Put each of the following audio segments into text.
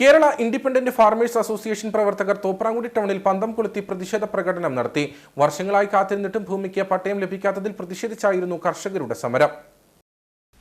Kerala independent farmers association പ്രവർത്തകർ തോപ്രാങ്കുടി ടൗണിൽ പന്തം കൊളുത്തി പ്രതിഷേധ പ്രകടനം നടത്തി. വർഷങ്ങളായി കാത്തിരുന്നിട്ടും ഭൂമിക്ക് പട്ടയം ലഭിക്കാത്തതിൽ പ്രതിഷേധിച്ചായിരുന്നു കർഷകരുടെ സമരം.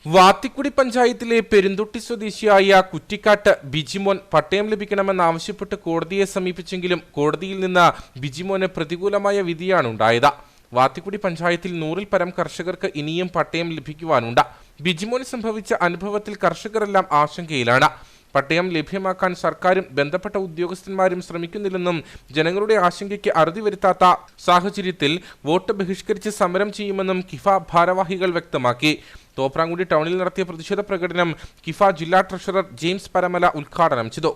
വാത്തിക്കുടി പഞ്ചായത്തിലെ പെരുന്തൊട്ടി സ്വദേശിയായ കുറ്റിക്കാട്ട് ബിജിമോൻ പട്ടയം ലഭിക്കണമെന്നാവശ്യപ്പെട്ട് കോടതിയെ സമീപിച്ചെങ്കിലും കോടതിയിൽ നിന്ന് ബിജിമോന് പ്രതികൂലമായ വിധിയാണ് ഉണ്ടായത്. വാത്തിക്കുടി പഞ്ചായത്തിൽ നൂറിൽ പരം കർഷകർക്ക് ഇനിയും പട്ടയം ലഭിക്കുവാനുണ്ട്. ബിജിമോന് സംഭവിച്ച അനുഭവത്തിൽ കർഷകരെല്ലാം ആശങ്കയിലാണ്. പട്ടയം ലഭ്യമാക്കാൻ സർക്കാരും ബന്ധപ്പെട്ട ഉദ്യോഗസ്ഥന്മാരും ശ്രമിക്കുന്നില്ലെന്നും ജനങ്ങളുടെ ആശങ്കയ്ക്ക് അറുതി വരുത്താത്ത സാഹചര്യത്തിൽ വോട്ട് ബഹിഷ്കരിച്ച് സമരം ചെയ്യുമെന്നും കിഫ ഭാരവാഹികൾ വ്യക്തമാക്കി. തോപ്രാങ്കുടി ടൗണിൽ നടത്തിയ പ്രതിഷേധ പ്രകടനം കിഫ ജില്ലാ ട്രഷറർ ജെയിംസ് പരമല ഉദ്ഘാടനം ചെയ്തു.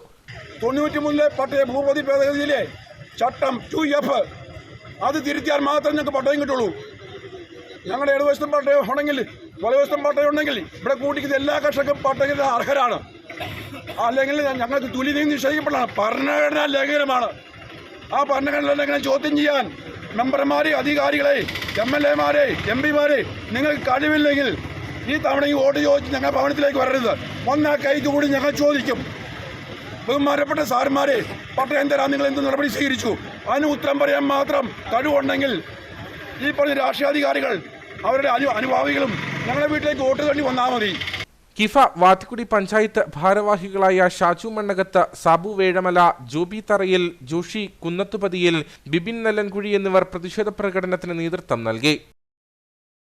ചട്ടം എഫ് അത് തിരുത്തിയാൽ മാത്രമേ ഞങ്ങൾക്ക് പട്ടയം കിട്ടുള്ളൂ. ഞങ്ങളുടെ ഇടവശത്തും പട്ടയം ഉണ്ടെങ്കിൽ വലവശത്തും പട്ടയം ഉണ്ടെങ്കിൽ ഇവിടെ കൂട്ടിക്കുന്ന എല്ലാ കർഷകർക്കും പട്ടയത്തിന് അർഹരാണ്. അല്ലെങ്കിൽ ഞങ്ങൾക്ക് തുല്യതയും നിഷേധിക്കപ്പെടാണ് ഭരണഘടനാ ലംഘനമാണ്. ആ ഭരണഘടനാ ലംഘനം ചോദ്യം ചെയ്യാൻ? മെമ്പർമാരെ അധികാരികളെ എം എൽ എമാരെ എം പിമാരെ നിങ്ങൾക്ക് കഴിവില്ലെങ്കിൽ ഈ തവണ ഈ വോട്ട് ചോദിച്ച് ഞങ്ങൾ ഭവനത്തിലേക്ക് വരരുത്. ഒന്നാ കൈ കൂടി ഞങ്ങൾ ചോദിക്കും. ബഹുമാനപ്പെട്ട സാർമാരെ പട്ടയം തരാൻ നിങ്ങൾ എന്ത് നടപടി സ്വീകരിച്ചു? അതിന് ഉത്തരം പറയാൻ മാത്രം കഴിവുണ്ടെങ്കിൽ ഈ പറഞ്ഞ രാഷ്ട്രീയാധികാരികൾ അവരുടെ അനു അനുഭാവികളും ഞങ്ങളുടെ വീട്ടിലേക്ക് വോട്ട് തള്ളി വന്നാൽ മതി. കിഫ വാത്തിക്കുടി പഞ്ചായത്ത് ഭാരവാഹികളായ ഷാജു മണ്ണകത്ത് സാബു വേഴമല ജോബി തറയിൽ ജോഷി കുന്നത്തുപതിയിൽ ബിബിൻ നെല്ലൻകുഴി എന്നിവർ പ്രതിഷേധ പ്രകടനത്തിന് നേതൃത്വം നൽകി.